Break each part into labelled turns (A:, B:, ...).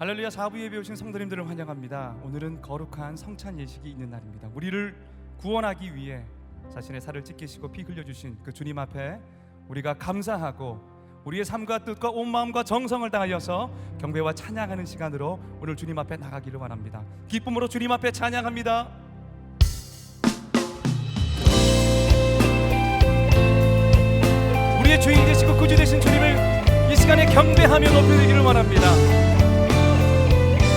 A: 할렐루야 사부 예배 오신 성도님들을 환영합니다. 오늘은 거룩한 성찬 예식이 있는 날입니다. 우리를 구원하기 위해 자신의 살을 찢기시고 피 흘려 주신 그 주님 앞에 우리가 감사하고 우리의 삶과 뜻과 온 마음과 정성을 다하여서 경배와 찬양하는 시간으로 오늘 주님 앞에 나가기를 원합니다. 기쁨으로 주님 앞에 찬양합니다. 우리의 주인 되시고 구주 되신 주님을 이 시간에 경배하며 높여드리기를 원합니다.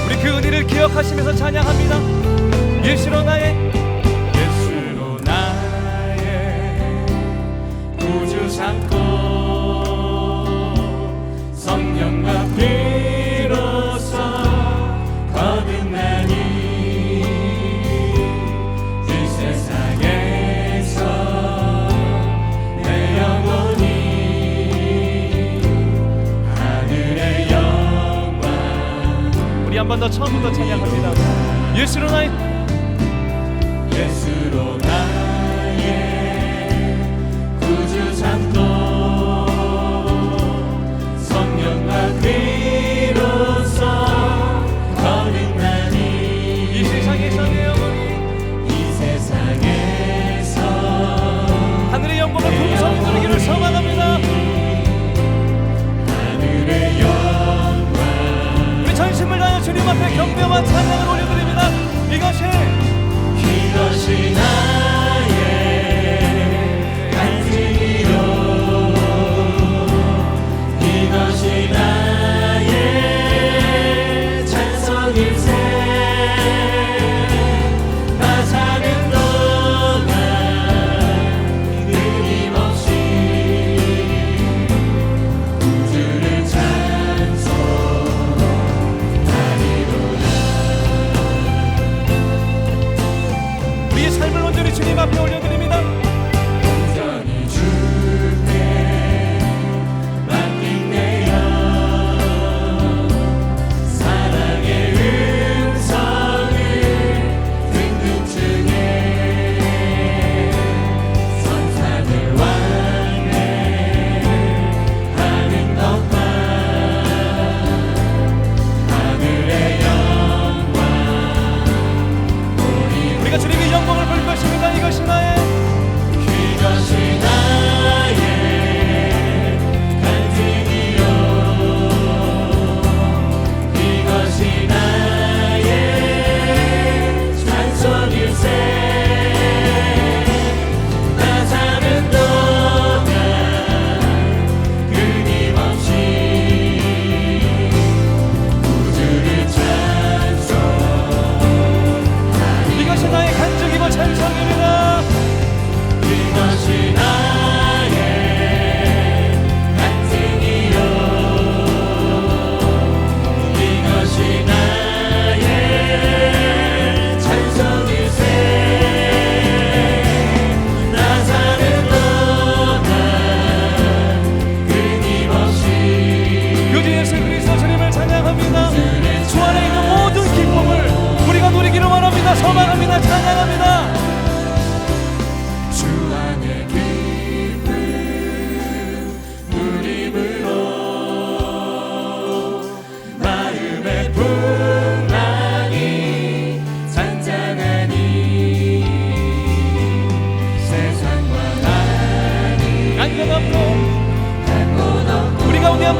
A: 우리 그 은혜를 기억하시면서 찬양합니다. 예수로 나의 예수로 나의 구주 삼고 성령과 피 한 번 더 처음부터 찬양합니다. 예수로 나의 예수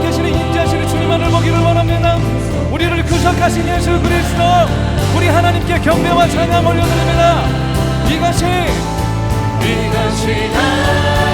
A: 하시는 인자하시는 주님만을 보기를 원합니다 우리를 구속하신 예수 그리스도 우리 하나님께 경배와 찬양 올려드립니다. 이것이 이것이 나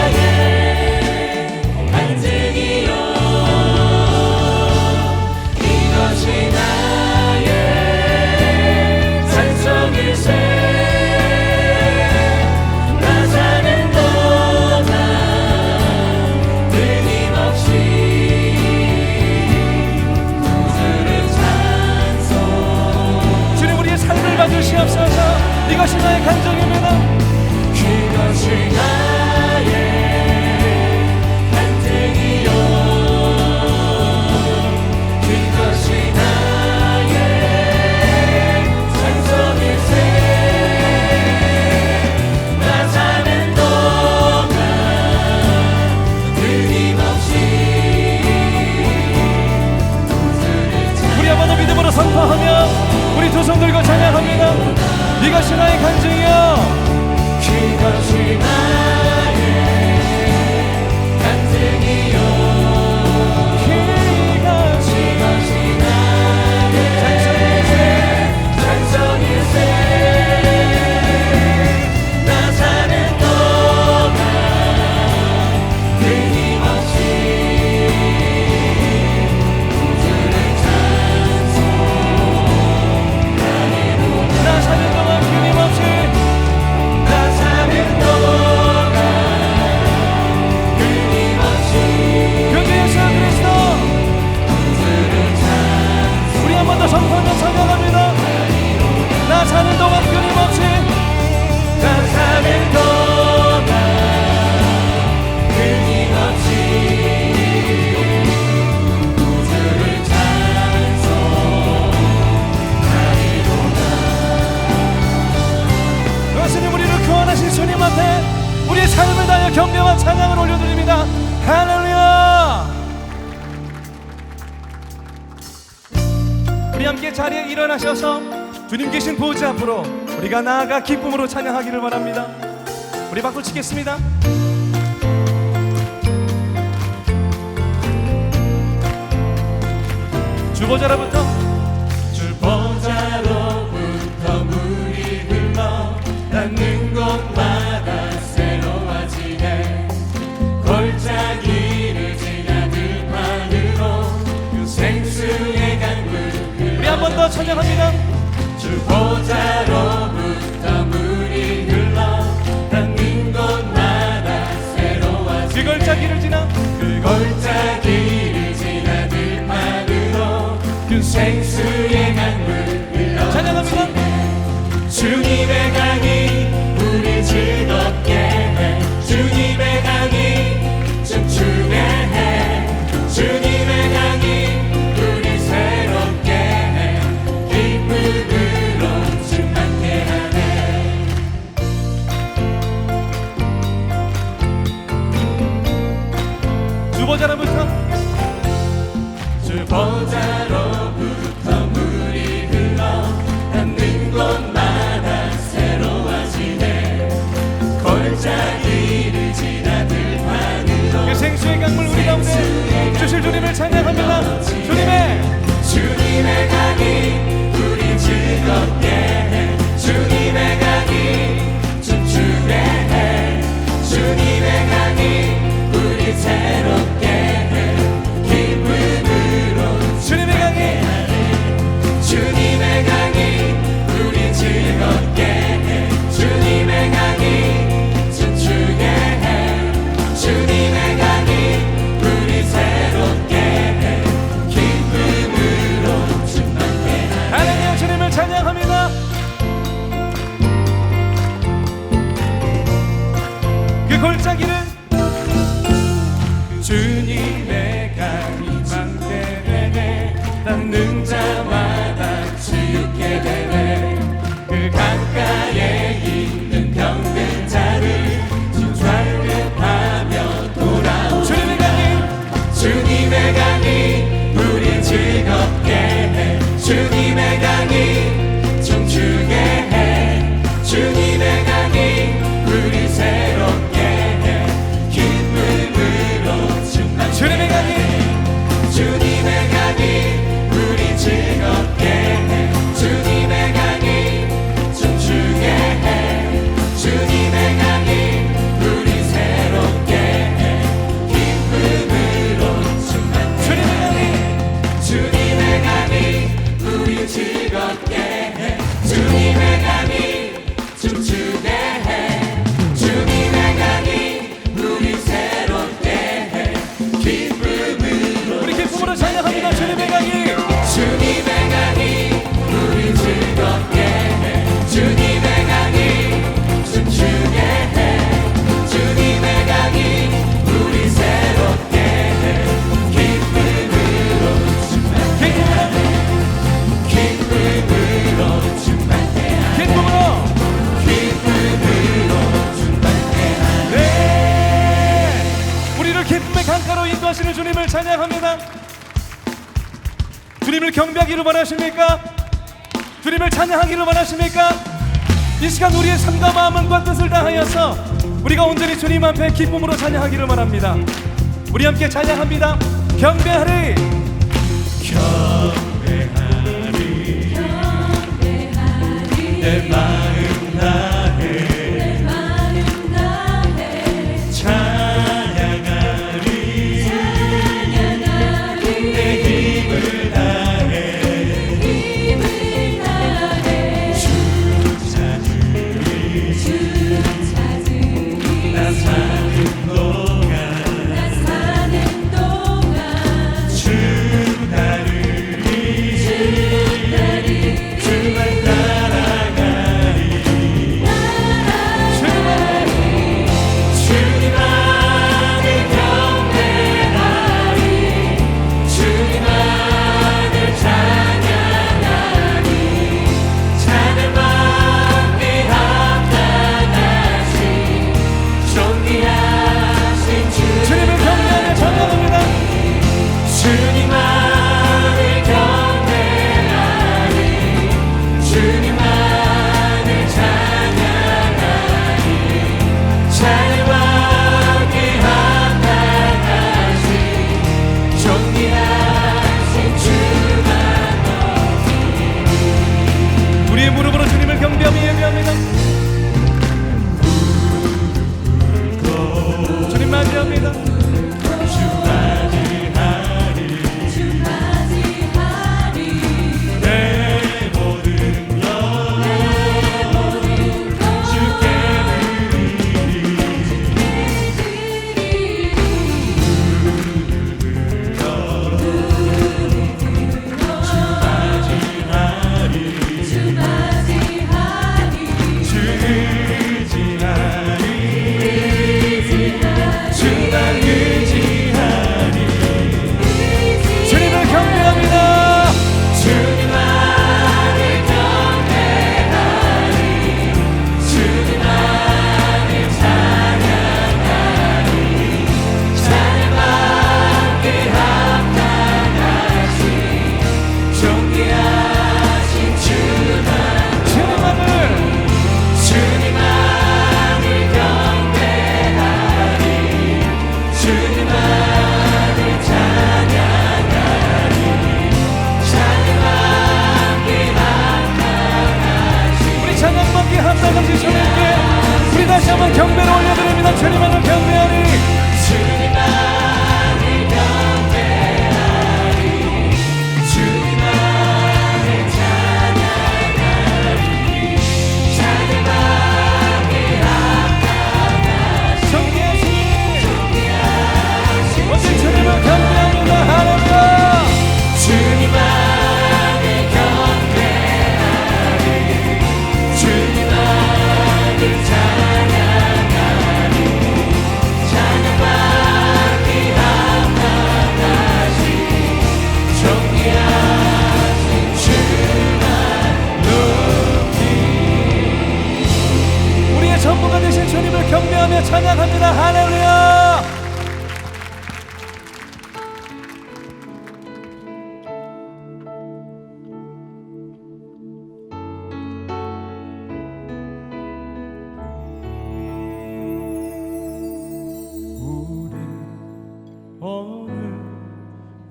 A: 받으시옵소서 이것이 나의 간증입니다
B: 자리에 일어나셔서 주님 계신 보좌 앞으로 우리가 나아가 기쁨으로 찬양하기를 바랍니다. 우리 박수 치겠습니다. 주보자로부터 찬양합니다.
A: 주 보좌로
B: 행하니
A: 우리 즐겁게. 창가로
B: 인도하시는 주님을 찬양합니다. 주님을 경배하기를 원하십니까? 주님을 찬양하기를 원하십니까? 이 시간 우리의 삶과 마음과 뜻을 다하여서 우리가 온전히 주님 앞에 기쁨으로 찬양하기를 원합니다. 우리 함께 찬양합니다. 경배하리.
A: 경배하리. 경배하리. 내
B: 마음 나.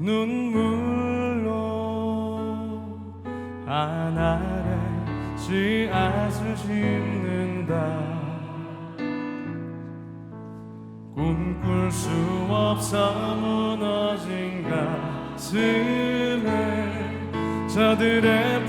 B: 눈물로 하나를 씨앗을 심는다. 꿈꿀 수 없어 무너진 가슴에 저들의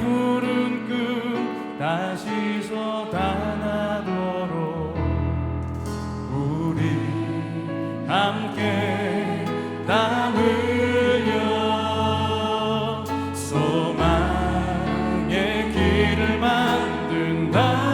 B: 우리를 만든다.